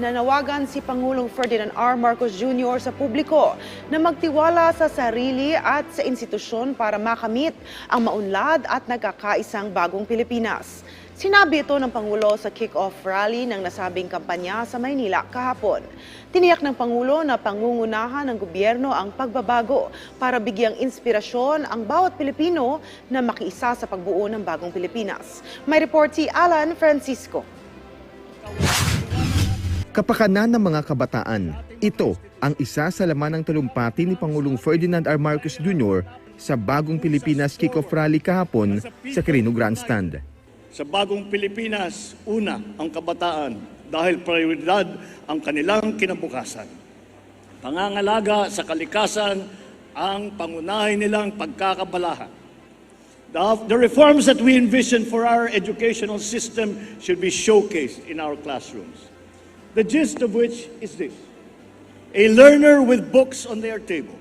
nanawagan si Pangulong Ferdinand R. Marcos Jr. sa publiko na magtiwala sa sarili at sa institusyon para makamit ang maunlad at nagkakaisang bagong Pilipinas. Sinabi ito ng Pangulo sa kick-off rally ng nasabing kampanya sa Maynila kahapon. Tiniyak ng Pangulo na pangungunahan ng gobyerno ang pagbabago para bigyang inspirasyon ang bawat Pilipino na makiisa sa pagbuo ng bagong Pilipinas. May report si Alan Francisco. Kapakanan ng mga kabataan. Ito ang isa sa laman ng talumpati ni Pangulong Ferdinand R. Marcos Jr. sa bagong Pilipinas kick-off rally kahapon sa Quirino Grandstand. Sa bagong Pilipinas, una ang kabataan dahil prioridad ang kanilang kinabukasan. Pangangalaga sa kalikasan ang pangunahin nilang pagkakabalahan. The, the reforms that we envision for our educational system should be showcased in our classrooms. The gist of which is this. A learner with books on their table,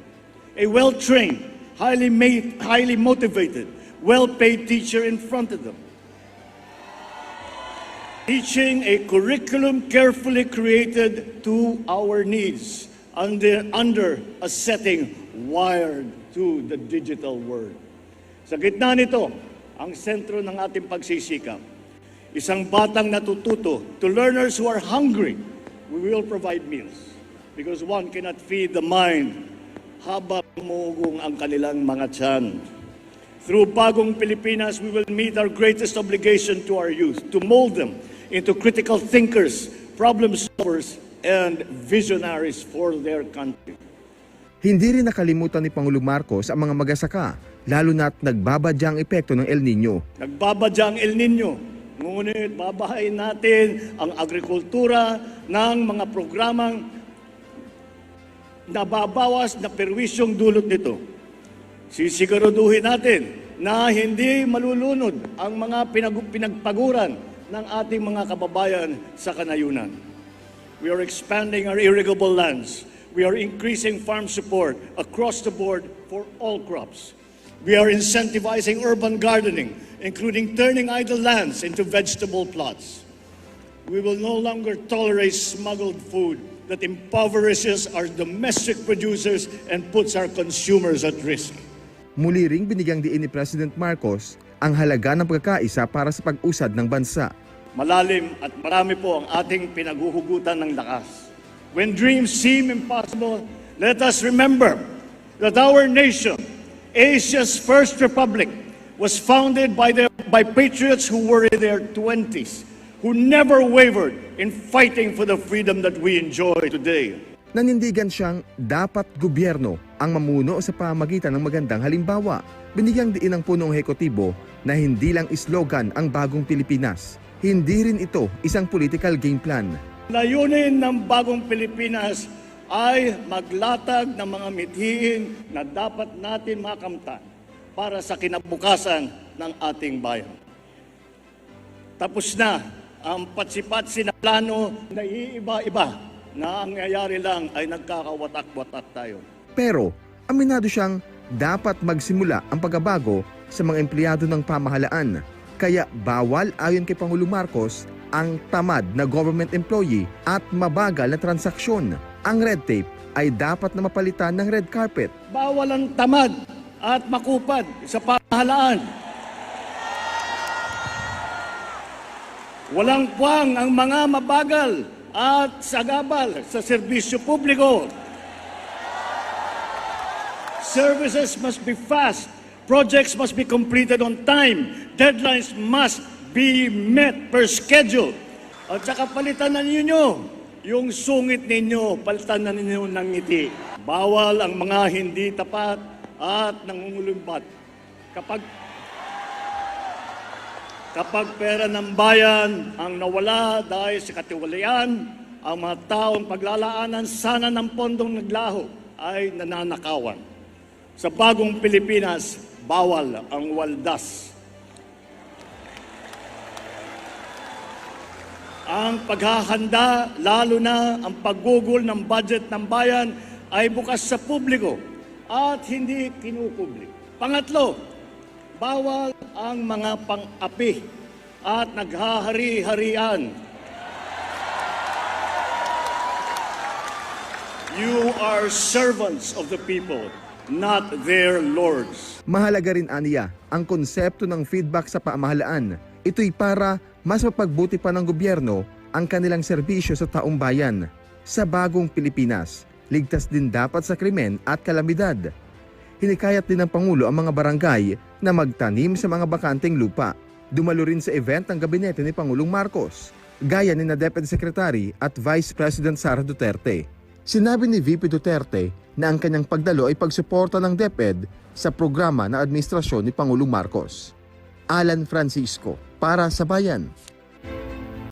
a well-trained, highly, made, highly motivated, well-paid teacher in front of them, teaching a curriculum carefully created to our needs under, under a setting wired to the digital world. Sa gitna nito, ang sentro ng ating pagsisikap. Isang batang natututo to learners who are hungry, we will provide meals. Because one cannot feed the mind habang umugong ang kanilang mga tiyan. Through Bagong Pilipinas, we will meet our greatest obligation to our youth, to mold them into critical thinkers, problem solvers, and visionaries for their country. Hindi rin nakalimutan ni Pangulong Marcos ang mga magasaka, lalo na't nagbabadya ang epekto ng El Nino. Nagbabadya ang El Nino, ngunit babahayin natin ang agrikultura ng mga programang nababawas na perwisyong dulot nito. Sisiguraduhin natin na hindi malulunod ang mga pinag- pinagpaguran ng ating mga kababayan sa kanayunan. We are expanding our irrigable lands. We are increasing farm support across the board for all crops. We are incentivizing urban gardening, including turning idle lands into vegetable plots. We will no longer tolerate smuggled food that impoverishes our domestic producers and puts our consumers at risk. Muli ring binigyang diin ni President Marcos ang halaga ng pagkakaisa para sa pag-usad ng bansa. Malalim at marami po ang ating pinaguhugutan ng lakas. When dreams seem impossible, let us remember that our nation, Asia's first republic, was founded by, their, by patriots who were in their 20s, who never wavered in fighting for the freedom that we enjoy today. Nanindigan siyang dapat gobyerno ang mamuno sa pamagitan ng magandang halimbawa. Binigyang diin ng punong hekotibo na hindi lang slogan ang bagong Pilipinas. Hindi rin ito isang political game plan. Layunin ng bagong Pilipinas ay maglatag ng mga mithiin na dapat natin makamtan para sa kinabukasan ng ating bayan. Tapos na ang patsi-patsi na plano na iiba-iba na ang nangyayari lang ay nagkakawatak-watak tayo. Pero aminado siyang dapat magsimula ang pagbabago sa mga empleyado ng pamahalaan. Kaya bawal ayon kay Pangulo Marcos ang tamad na government employee at mabagal na transaksyon. Ang red tape ay dapat na mapalitan ng red carpet. Bawal ang tamad at makupad sa pamahalaan. Walang puwang ang mga mabagal at sagabal sa serbisyo publiko. Services must be fast. Projects must be completed on time. Deadlines must be met per schedule. At saka palitan na ninyo yung sungit ninyo, palitan na ninyo ng ngiti. Bawal ang mga hindi tapat at nangungulumbat. Kapag Kapag pera ng bayan ang nawala dahil sa katiwalian, ang mga taong paglalaanan sana ng pondong naglaho ay nananakawan. Sa bagong Pilipinas, bawal ang waldas. Ang paghahanda, lalo na ang paggugol ng budget ng bayan ay bukas sa publiko at hindi kinupublik. Pangatlo, bawal ang mga pang-api at naghahari-harian. You are servants of the people, not their lords. Mahalaga rin aniya ang konsepto ng feedback sa pamahalaan. Ito'y para mas mapagbuti pa ng gobyerno ang kanilang serbisyo sa taong bayan. Sa bagong Pilipinas, ligtas din dapat sa krimen at kalamidad. Hinikayat din ng Pangulo ang mga barangay na magtanim sa mga bakanteng lupa. Dumalo rin sa event ang gabinete ni Pangulong Marcos, gaya ni na Deputy Secretary at Vice President Sara Duterte. Sinabi ni VP Duterte na ang kanyang pagdalo ay pagsuporta ng DepEd sa programa na administrasyon ni Pangulong Marcos. Alan Francisco, para sa Bayan.